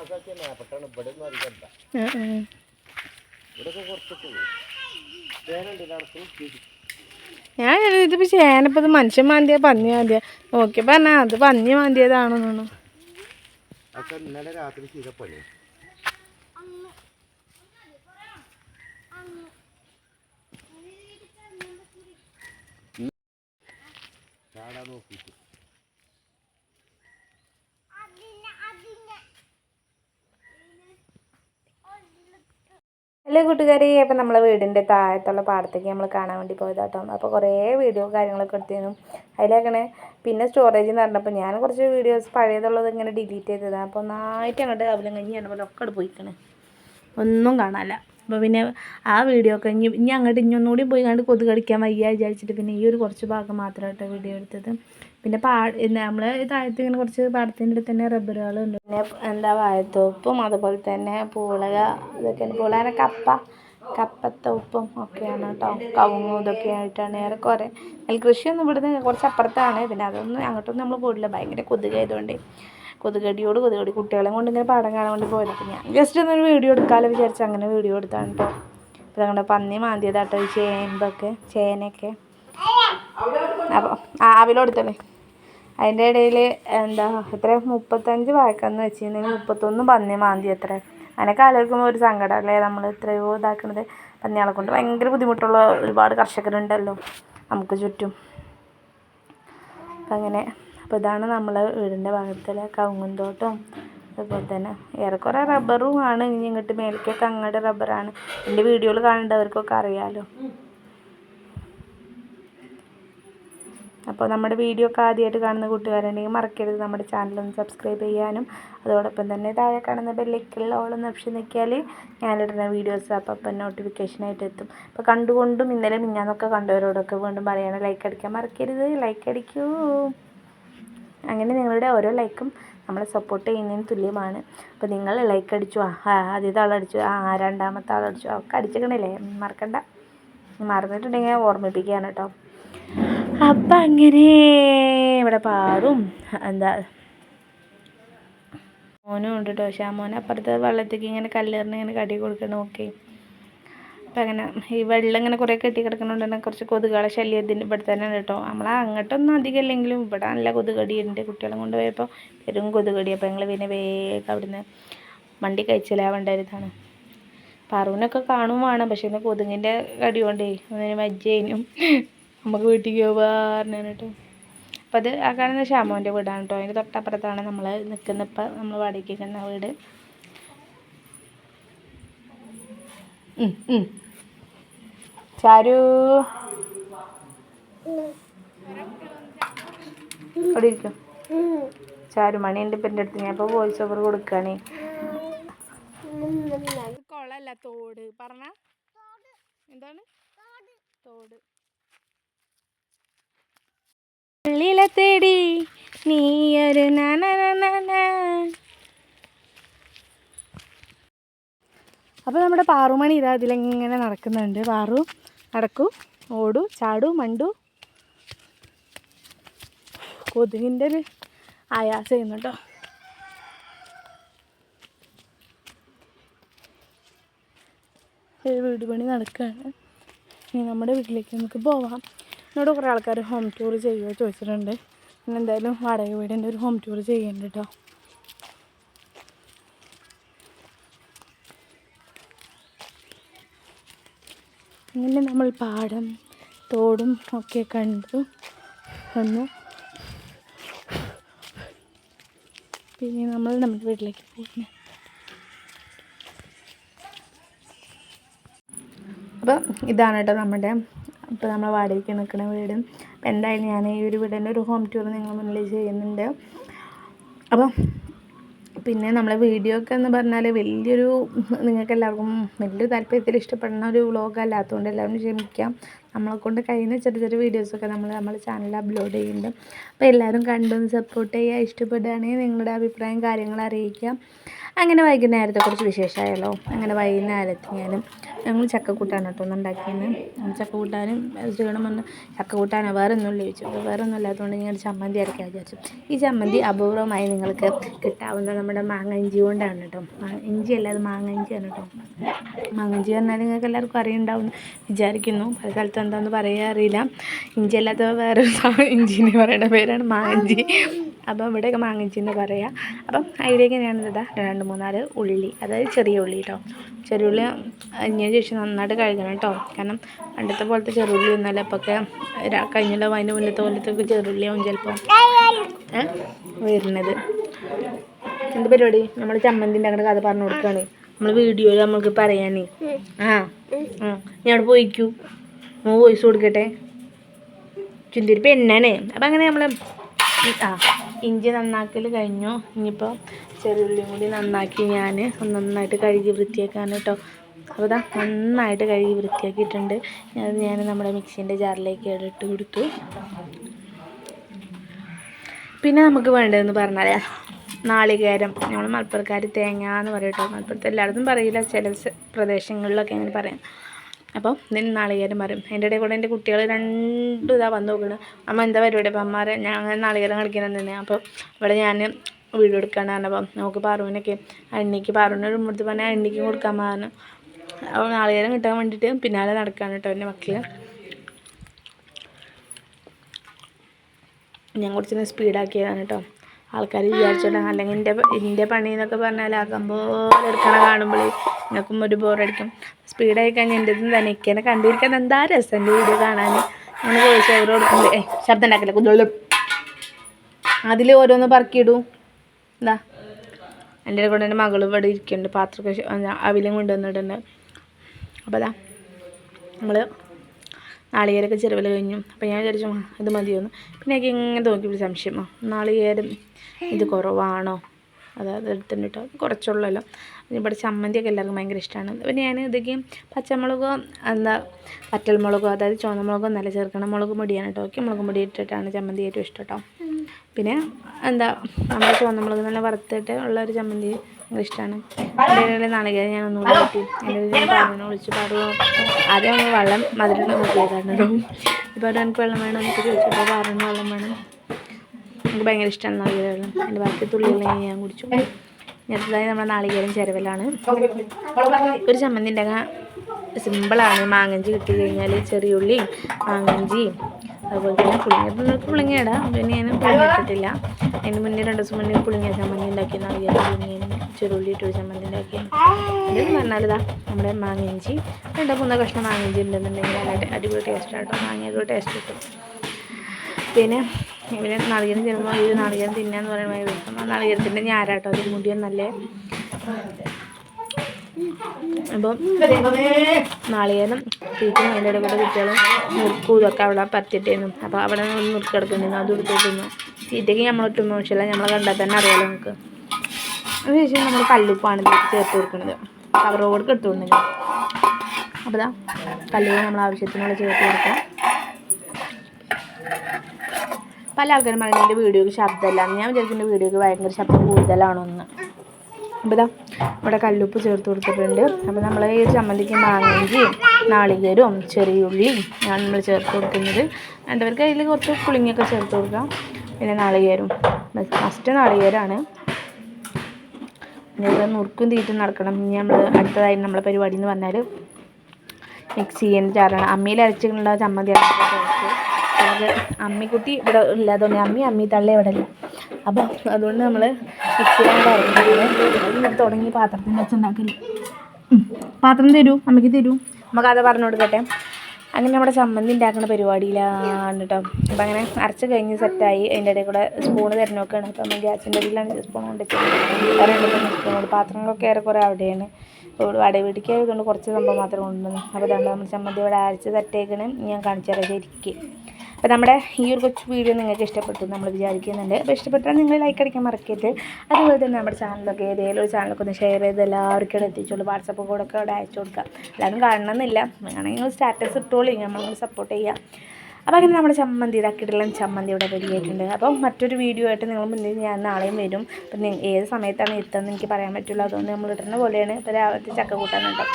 ഇവിടെ ഒന്നും അധികം ഇല്ല. ഇവിടെയൊക്കെ തേനുണ്ട് നടക്കും ഞാൻ ഇതിപ്പോ ചേനപ്പത് മനുഷ്യൻ മാന്തിയ പന്നി മാന്തിയ. നോക്കിയപ്പോൾ പറഞ്ഞാ അത് പന്നി മാന്തിയതാണെന്നാണ് ഇന്നലെ രാത്രി ചെയ്ത പണി. ചാടാൻ നോക്കിയിട്ട്. ഹലോ കൂട്ടുകാരി? അപ്പോൾ നമ്മളെ വീടിന്റെ താഴത്തുള്ള പാടത്തേക്ക് നമ്മൾ കാണാൻ വേണ്ടി പോയതാട്ടോ. അപ്പോൾ കുറേ വീഡിയോ കാര്യങ്ങളൊക്കെ എടുത്തിരുന്നു. അതിലേക്കണേ. പിന്നെ സ്റ്റോറേജ് എന്ന് പറഞ്ഞപ്പോൾ ഞാൻ കുറച്ച് വീഡിയോസ് പഴയതുള്ളത് ഇങ്ങനെ ഡിലീറ്റ് ചെയ്തതാണ് അപ്പോൾ ഒന്നായിട്ട് അങ്ങോട്ട് അവലും കഴിഞ്ഞ് പോലെ ഒക്കെ പോയിക്കണേ. ഒന്നും കാണാനില്ല. അപ്പോൾ പിന്നെ ആ വീഡിയോ ഒക്കെ ഇനി ഇനി അങ്ങോട്ട് ഇനി ഒന്നുകൂടി പോയി കണ്ട് കൊതു കടിക്കാൻ വയ്യ വിചാരിച്ചിട്ട് പിന്നെ ഈ ഒരു കുറച്ച് ഭാഗം മാത്രമായിട്ട് വീഡിയോ എടുത്തത്. പിന്നെ പാ നമ്മൾ താഴത്ത് ഇങ്ങനെ കുറച്ച് പാടത്തിന്റെ അടുത്ത് തന്നെ റബ്ബറുകളുണ്ട് പിന്നെ എന്താ വാഴത്തോപ്പും അതുപോലെ തന്നെ പൂളക ഇതൊക്കെ പൂളാന കപ്പ കപ്പത്തോപ്പും ഒക്കെയാണ് കേട്ടോ. കവുങ്ങും ഇതൊക്കെ ആയിട്ടാണ് ഏറെക്കുറെ നെൽകൃഷിയൊന്നും ഇവിടുന്ന് കുറച്ച് അപ്പുറത്താണ്. പിന്നെ അതൊന്നും അങ്ങോട്ടൊന്നും നമ്മൾ പോയിട്ടില്ല. ഭയങ്കര കൊതുകായതുകൊണ്ട് കൊതുകടിയോട് കൊതുകടി. കുട്ടികളെ കൊണ്ട് ഇങ്ങനെ പാടം കാണാൻ വേണ്ടി പോയത്. ഞാൻ ജസ്റ്റ് ഒന്നൊരു വീഡിയോ എടുക്കാമല്ലോ വിചാരിച്ചു അങ്ങനെ വീഡിയോ എടുത്താണ് കേട്ടോ അപ്പോൾ ഞങ്ങളുടെ പന്നി മാന്തിയതാട്ടോ ഈ ചേമ്പൊക്കെ ചേനയൊക്കെ. അപ്പോൾ ആ അവിലെടുത്തല്ലേ അതിന്റെ ഇടയിൽ എന്താ എത്ര? മുപ്പത്തഞ്ച് വാക്കെന്ന് വെച്ച് കഴിഞ്ഞാൽ മുപ്പത്തൊന്ന് പന്നി മാന്തി എത്ര അങ്ങനെയൊക്കെ ആലോചിക്കുമ്പോൾ ഒരു സങ്കടം അല്ലേ? നമ്മൾ എത്രയോ ഇതാക്കുന്നത് പന്നികളെ കൊണ്ട് ഭയങ്കര ബുദ്ധിമുട്ടുള്ള ഒരുപാട് കർഷകരുണ്ടല്ലോ നമുക്ക് ചുറ്റും. അങ്ങനെ അപ്പോൾ ഇതാണ് നമ്മളെ വീടിന്റെ ഭാഗത്തിലെ കവുങ്ങുന്തോട്ടം അതുപോലെ തന്നെ ഏറെക്കുറെ റബ്ബറും ആണ്. ഇനി ഇങ്ങോട്ട് മേലേക്കൊക്കെ അങ്ങോട്ട് റബ്ബറാണ്. എന്റെ വീഡിയോയിൽ കാണേണ്ടവർക്കൊക്കെ അറിയാമല്ലോ അപ്പോൾ നമ്മുടെ വീഡിയോ ഒക്കെ ആദ്യമായിട്ട് കാണുന്ന കൂട്ടുകാരുണ്ടെങ്കിൽ മറക്കരുത് നമ്മുടെ ചാനലൊന്ന് സബ്സ്ക്രൈബ് ചെയ്യാനും അതോടൊപ്പം തന്നെ താഴെ കാണുന്ന ബെല്ലൈക്കിലുള്ള ഓളൊന്ന് ഓപ്ഷൻ നോക്കിയാൽ ഞാനിടുന്ന വീഡിയോസ് അപ്പം അപ്പം നോട്ടിഫിക്കേഷനായിട്ട് എത്തും. അപ്പോൾ കണ്ടുകൊണ്ടും ഇന്നലെ മിഞ്ഞാന്നൊക്കെ കണ്ടവരോടൊക്കെ വീണ്ടും പറയണം ലൈക്ക് അടിക്കാൻ മറക്കരുത് ലൈക്ക് അടിക്കൂ. അങ്ങനെ നിങ്ങളുടെ ഓരോ ലൈക്കും നമ്മളെ സപ്പോർട്ട് ചെയ്യുന്നതിന് തുല്യമാണ്. അപ്പോൾ നിങ്ങൾ ലൈക്ക് അടിച്ചു ആ ആദ്യത്തെ ആളടിച്ചു ആ രണ്ടാമത്തെ ആളടിച്ചു ഒക്കെ അടിച്ചേക്കണില്ലേ? മറക്കണ്ട. മറന്നിട്ടുണ്ടെങ്കിൽ ഓർമ്മിപ്പിക്കുകയാണ് കേട്ടോ. അപ്പം അങ്ങനെ ഇവിടെ പാറും. എന്താ? മോനും ഉണ്ട് കേട്ടോ പക്ഷേ ആ മോൻ അപ്പുറത്ത് വെള്ളത്തേക്ക് ഇങ്ങനെ കല്ലേറിന് ഇങ്ങനെ കടി കൊടുക്കണം ഓക്കെ അപ്പം അങ്ങനെ ഈ വെള്ളം ഇങ്ങനെ കുറേ കെട്ടി കിടക്കണോണ്ട് തന്നെ കുറച്ച് കൊതുകുകളെ ശല്യം ഇതിന്റെ ഇവിടെ തന്നെ ഉണ്ട് കേട്ടോ നമ്മളെ അങ്ങോട്ടൊന്നും അധികം ഇല്ലെങ്കിലും ഇവിടെ നല്ല കൊതുകടി ഉണ്ട് കുട്ടികളെ കൊണ്ടുപോയപ്പോൾ പെരും കൊതുകടി. അപ്പോൾ ഞങ്ങൾ പിന്നെ വേഗം അവിടുന്ന് വണ്ടി കഴിച്ചിലാവേണ്ടതാണ് പറൂനൊക്കെ കാണും വേണം. പക്ഷേ ഇന്ന് കൊതുകിന്റെ കടി കൊണ്ടേ ഒന്നിന് മജ്ജേനും നമുക്ക് വീട്ടിലേക്ക് പോകാറുണ്ട് കേട്ടോ അപ്പം അത് ആ കാണുന്ന ശ്യാമോന്റെ വീടാണ് കേട്ടോ അതിന്റെ തൊട്ടപ്പുറത്താണ് നമ്മൾ നിൽക്കുന്ന ഇപ്പം നമ്മൾ വാടകയ്ക്ക് നിൽക്കുന്ന വീട്. ചാരു. അവിടെ ഇരിക്കും. ചാരു മണിയുണ്ട് ഇപ്പം എന്റെ അടുത്ത്. ഞാൻ ഇപ്പോൾ വോയിസ് ഓവർ കൊടുക്കുകയാണേ കുളമല്ല തോട്. പറഞ്ഞ? എന്താണ്? തോട്. പള്ളിയിലെ തേടി നീയൊരു നന അപ്പോൾ നമ്മുടെ പാറുമണി ഇതാ ഇതിലിങ്ങനെ നടക്കുന്നുണ്ട്. പാറു നടക്കൂ ഓടു ചാടു മണ്ടു. കൊതുകിന്റെ ഒരു ആയാസം ചെയ്യുന്നുണ്ടോ വീട് പണി നടക്കുകയാണ്. ഇനി നമ്മുടെ വീട്ടിലേക്ക് നമുക്ക് പോവാം. എന്നോട് കുറേ ആൾക്കാർ ഹോം ടൂർ ചെയ്യുമോ ചോദിച്ചിട്ടുണ്ട്. പിന്നെ എന്തായാലും വാടക വീടിന്റെ ഒരു ഹോം ടൂർ ചെയ്യുന്നുണ്ട് കേട്ടോ അങ്ങനെ നമ്മൾ പാടം തോടും ഒക്കെ കണ്ടു വന്നു. പിന്നെ നമ്മൾ നമ്മുടെ വീട്ടിലേക്ക് പോകുന്നു. അപ്പം ഇതാണ് കേട്ടോ നമ്മുടെ ഇപ്പോൾ നമ്മൾ വാടകയ്ക്ക് നിൽക്കുന്ന വീട്. അപ്പോൾ എന്തായാലും ഞാൻ ഈ ഒരു വീടിന്റെ ഒരു ഹോം ടൂർ നിങ്ങൾ മുന്നിൽ ചെയ്യുന്നുണ്ട്. അപ്പോൾ പിന്നെ നമ്മളെ വീഡിയോ ഒക്കെ എന്ന് പറഞ്ഞാൽ വലിയൊരു നിങ്ങൾക്ക് എല്ലാവർക്കും വലിയൊരു താല്പര്യത്തിൽ ഇഷ്ടപ്പെടുന്ന ഒരു വ്ളോഗ് അല്ലാത്തതുകൊണ്ട് എല്ലാവരും ക്ഷമിക്കാം. നമ്മളെ കൊണ്ട് കഴിയുന്ന ചെറിയ ചെറിയ വീഡിയോസൊക്കെ നമ്മൾ നമ്മുടെ ചാനലിൽ അപ്ലോഡ് ചെയ്യുന്നുണ്ട്. അപ്പോൾ എല്ലാവരും കണ്ടൊന്ന് സപ്പോർട്ട് ചെയ്യുക. ഇഷ്ടപ്പെടുകയാണെങ്കിൽ നിങ്ങളുടെ അഭിപ്രായം കാര്യങ്ങൾ അറിയിക്കുക. അങ്ങനെ വൈകുന്നേരത്തെ കുറച്ച് വിശേഷമായല്ലോ. അങ്ങനെ വൈകുന്നേരത്ത് ഞാനും ഞങ്ങൾ ചക്കക്കൂട്ടാണ് കേട്ടോ ചക്ക കൂട്ടാനും ചെയ്യണം വന്ന് ചക്ക കൂട്ടാനോ വേറെ ഒന്നുമില്ല ചോദിച്ചു. വേറെ ഒന്നും ഇല്ലാത്തതുകൊണ്ട് ഞാൻ ചമ്മന്തി അരക്കാൻ വിചാരിച്ചു. ഈ ചമ്മന്തി അപൂർവമായി നിങ്ങൾക്ക് കിട്ടാവുന്ന നമ്മുടെ മാങ്ങ ഇഞ്ചി കൊണ്ടാണ് കേട്ടോ. ഇഞ്ചി അല്ല അത് മാങ്ങ ഇഞ്ചിയാണ് കേട്ടോ. മാങ്ങ ഇഞ്ചി പറഞ്ഞാൽ നിങ്ങൾക്ക് എല്ലാവർക്കും അറിയുണ്ടാവും വിചാരിക്കുന്നു. പല സ്ഥലത്ത് എന്താണെന്ന് പറയാൻ അറിയില്ല. ഇഞ്ചി അല്ലാത്ത വേറെ ഇഞ്ചിന് പറയുന്ന പേരാണ് മാങ്ങഞ്ചി അപ്പം ഇവിടെയൊക്കെ മാങ്ങിച്ചെന്ന് പറയാം. അപ്പം അതിലേക്ക് ഞാൻ ഇതാ രണ്ട് മൂന്നാൽ ഉള്ളി അതായത് ചെറിയ ഉള്ളി കേട്ടോ ചെറിയ ഉള്ളി അരിഞ്ഞതിന് ശേഷം നന്നായിട്ട് കഴുകണം കേട്ടോ കാരണം പണ്ടത്തെ പോലത്തെ ചെറുള്ളി ഒന്നുമല്ല. ഇപ്പൊക്കെ ര- കഴിഞ്ഞല്ലോ അതിന്റെ മുന്നത്തെ പോലത്തെ ചെറുള്ളിയാവും ചിലപ്പോൾ വരുന്നത്. എന്ത് പരിപാടി? നമ്മൾ ചമ്മന്തിന്റെ അങ്ങോട്ട് കഥ പറഞ്ഞു കൊടുക്കുകയാണ് നമ്മൾ വീഡിയോയിൽ നമ്മൾക്ക് പറയാനേ. ആ ആ. ഞാൻ അവിടെ പോയിക്കൂ. നമ്മൾ വോയിസ് കൊടുക്കട്ടെ. ചുന്തിരി പെണ്ണാണ് അപ്പം അങ്ങനെ നമ്മൾ ആ. ഇഞ്ചി നന്നാക്കൽ കഴിഞ്ഞു. ഇനിയിപ്പോൾ ചെറുള്ളിയും കൂടി നന്നാക്കി ഞാൻ നന്നായിട്ട് കഴുകി വൃത്തിയാക്കാണ് കേട്ടോ അപ്പോൾ ഇതാ നന്നായിട്ട് കഴുകി വൃത്തിയാക്കിയിട്ടുണ്ട്. അത് ഞാൻ നമ്മുടെ മിക്സീന്റെ ജാറിലേക്ക് ഇട്ട് കൊടുത്തു. പിന്നെ നമുക്ക് വേണ്ടതെന്ന് പറഞ്ഞാൽ നാളികേരം. നമ്മൾ മലപ്പുറക്കാർ തേങ്ങ എന്ന് പറയും മലപ്പുറത്ത് എല്ലായിടത്തും പറയില്ല. ചില പ്രദേശങ്ങളിലൊക്കെ അങ്ങനെ പറയാം. അപ്പോൾ നിന്ന് നാളികേരം പറയും എന്റെ ഇടയിൽ കൂടെ എന്റെ കുട്ടികൾ രണ്ടും ഇതാ വന്ന് നോക്കണം. അമ്മ എന്താ പരിപാടി? അപ്പം അമ്മാരെ ഞാൻ നാളികേരം കളിക്കണം തന്നെ. അപ്പോൾ ഇവിടെ ഞാൻ വീഡിയോ എടുക്കാണ് പറഞ്ഞപ്പം നമുക്ക് പാറുവിനൊക്കെ അണ്ണിക്ക് പാറുവിനൊരു മുടുത്ത് പറഞ്ഞാൽ അണ്ണിക്ക് കൊടുക്കാൻ പറഞ്ഞു. അപ്പോൾ നാളികേരം കിട്ടാൻ വേണ്ടിയിട്ട് പിന്നാലെ നടക്കാണ് കേട്ടോ എന്റെ മക്കൾ ഞാൻ കുറച്ച് സ്പീഡാക്കിയതാണ് കേട്ടോ. ആൾക്കാർ വിചാരിച്ചോട്ടെ അല്ലെങ്കിൽ എന്റെ എന്റെ പണി എന്നൊക്കെ പറഞ്ഞാൽ ആക്കം പോലെ എടുക്കണ കാണുമ്പോൾ നിങ്ങൾക്കും ഒരു ബോറടിക്കും. സ്പീഡായി കഴിഞ്ഞാൽ എന്റെ ഇതും തന്നെ എന്നെ കണ്ടിരിക്കാൻ എന്താ രസം എന്റെ വീഡിയോ കാണാൻ ഞാൻ വോയിസ് ഓവർ കൊടുക്കുമ്പോൾ ഏ ശബ്ദം ഉണ്ടാക്കില്ല കുഞ്ഞോളും അതിൽ ഓരോന്ന് പറക്കിയിടൂ. എന്താ? എന്റെ കൂടെ എന്റെ മകൾ ഇവിടെ ഇരിക്കുന്നുണ്ട് പാത്രമൊക്കെ അവിലും കൊണ്ടുവന്നിട്ടുണ്ട് അപ്പോൾ അതാ നമ്മൾ നാളികേരമൊക്കെ ചെറുവിൽ കഴിഞ്ഞു. അപ്പോൾ ഞാൻ വിചാരിച്ചു "ആ, ഇത് മതിയോന്ന്. പിന്നെ എനിക്ക് ഇങ്ങനെ തോന്നിയൊരു സംശയം നാളികേരം ഇത് കുറവാണോ? അതായത് എടുത്തിട്ട് കുറച്ചുള്ളല്ലോ. ഇവിടെ ചമ്മന്തിയൊക്കെ എല്ലാവർക്കും ഭയങ്കര ഇഷ്ടമാണ് പിന്നെ ഞാൻ ഇതൊക്കെ പച്ചമുളകോ എന്താ പറ്റൽമുളകോ അതായത് ചുവന്നമുളകോ നല്ല ചേർക്കണം മുളക് പൊടിയാണ് കേട്ടോ ഒക്കെ മുളക് പൊടി ഇട്ടിട്ടാണ് ചമ്മന്തി ഏറ്റവും ഇഷ്ടം കേട്ടോ പിന്നെ എന്താ നമ്മുടെ ചുവന്നമുളക് നല്ല വറുത്തിട്ട് ഉള്ള ഒരു ചമ്മന്തി ഭയങ്കര ഇഷ്ടമാണ് എന്റെ നാളികേരം ഞാൻ ഒന്നുകൂടി കിട്ടി എന്റെ ഒരു പാറുവിനെ വിളിച്ച് പാറു ആദ്യം വെള്ളം മധുരം നോക്കിയതാണ് കേട്ടോ ഇപ്പോൾ എനിക്ക് വെള്ളം വേണം എനിക്ക് ചോദിച്ചപ്പോൾ പാറുവിന് വെള്ളം വേണം. എനിക്ക് ഭയങ്കര ഇഷ്ടമാണ് നാളികേരം എന്റെ ബാക്കി തുള്ളികളെ ഞാൻ കുടിച്ചു. അടുത്തതായി നമ്മുടെ നാളികേരം ചേരവലാണ്. ഒരു ചമ്മന്തി ഉണ്ടാക്കാൻ സിമ്പിളാണ് മാങ്ങഞ്ചി കിട്ടി കഴിഞ്ഞാൽ ചെറിയുള്ളിയും മാങ്ങഞ്ചിയും അതുപോലെ തന്നെ പുളിങ്ങ. ഇടാം. പിന്നെ ഞാൻ പുളിങ്ങ ഇട്ടിട്ടില്ല. അതിന് മുന്നേ രണ്ട് ദിവസം മുന്നേ പുളിങ്ങ ചമ്മന്തി ഉണ്ടാക്കി നാളികേരം പുളിങ്ങയും ചെറുള്ളി ഇട്ടൊരു ചമ്മന്തി ഉണ്ടാക്കി എന്തെങ്കിലും പറഞ്ഞാൽ ഇതാ നമ്മുടെ മാങ്ങഞ്ചി. രണ്ടോ മൂന്നോ കഷ്ണം മാങ്ങഞ്ചി ഉണ്ടെന്നുണ്ടെങ്കിൽ നല്ല അടിപൊളി ടേസ്റ്റ് ആട്ടോ. മാങ്ങയൊക്കെ ടേസ്റ്റ് കിട്ടും. പിന്നെ ഇവന് നാളികേരം ചെല്ലുമ്പോൾ ഇത് നാളികേരം തിന്നാന്ന് പറയുമ്പോൾ വെക്കും നാളികേരത്തിന്റെ ഞാരാട്ടോ അതിൽ മുടിയും നല്ല അപ്പം നാളികേരം തീറ്റും അതിന്റെ ഇടയിൽ കൂടെ കുട്ടികളും മുറുക്കും ഇതൊക്കെ അവിടെ പറ്റിട്ടേന്നു അപ്പോൾ അവിടെ നിന്ന് മുറുക്ക് കിടക്കുന്നുണ്ട് അത് എടുത്തിട്ടുന്നു തീറ്റയ്ക്ക് നമ്മളൊട്ടും മോശമില്ല. നമ്മൾ കണ്ടാൽ തന്നെ അറിയാലോ നമുക്ക്. അതിനുശേഷം നമ്മൾ കല്ലുപ്പാണ് ചേർത്ത് കൊടുക്കുന്നത്. കൊടുക്ക് എടുത്തുകൊണ്ടില്ല അപ്പോൾ കല്ലുകൾ നമ്മൾ ആവശ്യത്തിനുള്ള ചേർത്ത് കൊടുക്കാം. പല ആൾക്കാരും പറയുന്നത് എന്റെ വീഡിയോക്ക് ശബ്ദമല്ല ഞാൻ വിചാരിക്കുന്ന വീഡിയോക്ക് ഭയങ്കര ശബ്ദം കൂടുതലാണോന്ന്. അപ്പോൾ ഇതാ ഇവിടെ കല്ലുപ്പ് ചേർത്ത് കൊടുത്തിട്ടുണ്ട്. അപ്പോൾ നമ്മൾ ഈ ചമ്മന്തിക്ക് മാങ്ങയും നാളികേരവും ചെറിയുള്ളിയും ആണ് നമ്മൾ ചേർത്ത് കൊടുക്കുന്നത്. രണ്ടുപേർക്ക് അതിൽ കുറച്ച് പുളിങ്ങൊക്കെ ചേർത്ത് കൊടുക്കാം. പിന്നെ നാളികേരും ഫസ്റ്റ് നാളികേരമാണ് പിന്നെ നുറുക്കും തീറ്റും നടക്കണം. ഇനി നമ്മൾ അടുത്തതായി നമ്മളെ പരിപാടി എന്ന് പറഞ്ഞാൽ മിക്സ് ചെയ്യാൻ ചാറാണ് അമ്മിയിൽ അരച്ചിട്ടുള്ള ചമ്മന്തിയാണ് നമുക്ക് അമ്മിക്കുട്ടി ഇവിടെ ഇല്ലാത്തതുകൊണ്ട് അമ്മി അമ്മി തള്ളി ഇവിടെ ഇല്ല. അപ്പം അതുകൊണ്ട് നമ്മൾ മിക്സ് ചെയ്യാൻ തുടങ്ങി പാത്രത്തിൽ വെച്ചുണ്ടാക്കൽ. ഉം. പാത്രം തരൂ അമ്മയ്ക്ക് തരൂ. നമുക്ക് അത് പറഞ്ഞു കൊടുക്കട്ടെ. അങ്ങനെ നമ്മുടെ ചമ്മന്തി ഉണ്ടാക്കുന്ന പരിപാടിയിലാണ് കേട്ടോ അപ്പം അങ്ങനെ അരച്ച് കഴിഞ്ഞ് സെറ്റായി അതിന്റെ ഇടയിൽ കൂടെ സ്പൂണ് തരുന്നൊക്കെയാണ് അപ്പം നമ്മൾ ഗ്യാസിന്റെ ഇടയിലാണ് സ്പൂൺ കൊണ്ട് വേറെ സ്പൂൺ കൊണ്ട് പാത്രങ്ങളൊക്കെ ഏറെക്കുറെ അവിടെയാണ്. വീട്ടിലേക്ക് ആയതുകൊണ്ട് കുറച്ച് സംഭവം മാത്രം കൊണ്ടുവന്നു അപ്പോൾ അതുകൊണ്ട് നമ്മൾ ചമ്മന്തി ഇവിടെ അരച്ച് തട്ടേക്കണ് ഞാൻ കാണിച്ചു തരാം. അപ്പോൾ നമ്മുടെ ഈ ഒരു കൊച്ചു വീഡിയോ നിങ്ങൾക്ക് ഇഷ്ടപ്പെട്ടു നമ്മൾ വിചാരിക്കുന്നുണ്ട്. അപ്പോൾ ഇഷ്ടപ്പെട്ടാൽ നിങ്ങൾ ലൈക്ക് അടിക്കാൻ മറക്കരുത്. അതുപോലെ തന്നെ നമ്മുടെ ചാനലൊക്കെ ഏതെങ്കിലും ഒരു ചാനലൊക്കെ ഒന്ന് ഷെയർ ചെയ്ത് എല്ലാവർക്കും എത്തിച്ചോളൂ. വാട്സപ്പ് കൂടെ ഒക്കെ അവിടെ അയച്ചു കൊടുക്കുക. എല്ലാവരും കാണണമെന്നില്ല. വേണമെങ്കിൽ സ്റ്റാറ്റസ് ഇട്ടോളി. നമ്മൾ സപ്പോർട്ട് ചെയ്യാം. അപ്പോൾ അങ്ങനെ നമ്മുടെ ചമ്മന്തി ഇതാക്കിയിട്ടുള്ള ചമ്മന്തി ഇവിടെ റെഡി ആയിട്ടുണ്ട്. അപ്പോൾ മറ്റൊരു വീഡിയോ ആയിട്ട് നിങ്ങൾ മുന്നിൽ ഞാൻ നാളെയും വരും. അപ്പം ഏത് സമയത്താണ് എത്തുന്നത് എനിക്ക് പറയാൻ പറ്റില്ല. അതുകൊണ്ട് നമ്മൾ ഇടുന്ന പോലെയാണ്. ഇപ്പോൾ രാവിലത്തെ ചക്ക കൂട്ടാനുണ്ടോ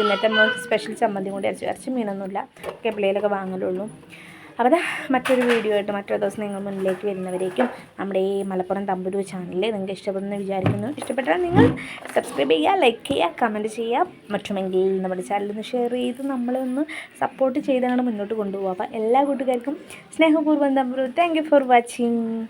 എന്നിട്ട് നമ്മൾ സ്പെഷ്യൽ ചമ്മന്തി കൂടി അരച്ച് ഇറച്ചി മീനൊന്നുമില്ല. കെപ്പിളയിലൊക്കെ വാങ്ങലുള്ളൂ. അപ്പോൾ മറ്റൊരു വീഡിയോ ആയിട്ട് മറ്റൊരു ദിവസം നിങ്ങൾ മുന്നിലേക്ക് വരുന്നവരേക്കും നമ്മുടെ ഈ മലപ്പുറം തമ്പുരു ചാനലിൽ നിങ്ങൾക്ക് ഇഷ്ടപ്പെടുന്നു വിചാരിക്കുന്നു. ഇഷ്ടപ്പെട്ടാൽ നിങ്ങൾ സബ്സ്ക്രൈബ് ചെയ്യുക ലൈക്ക് ചെയ്യുക കമന്റ് ചെയ്യുക. മറ്റുമെങ്കിൽ നമ്മുടെ ചാനലിൽ ഷെയർ ചെയ്ത് നമ്മളെ ഒന്ന് സപ്പോർട്ട് ചെയ്താണ് മുന്നോട്ട് കൊണ്ടുപോകുക അപ്പോൾ എല്ലാ കൂട്ടുകാർക്കും സ്നേഹപൂർവം തമ്പുരു. Thank for watching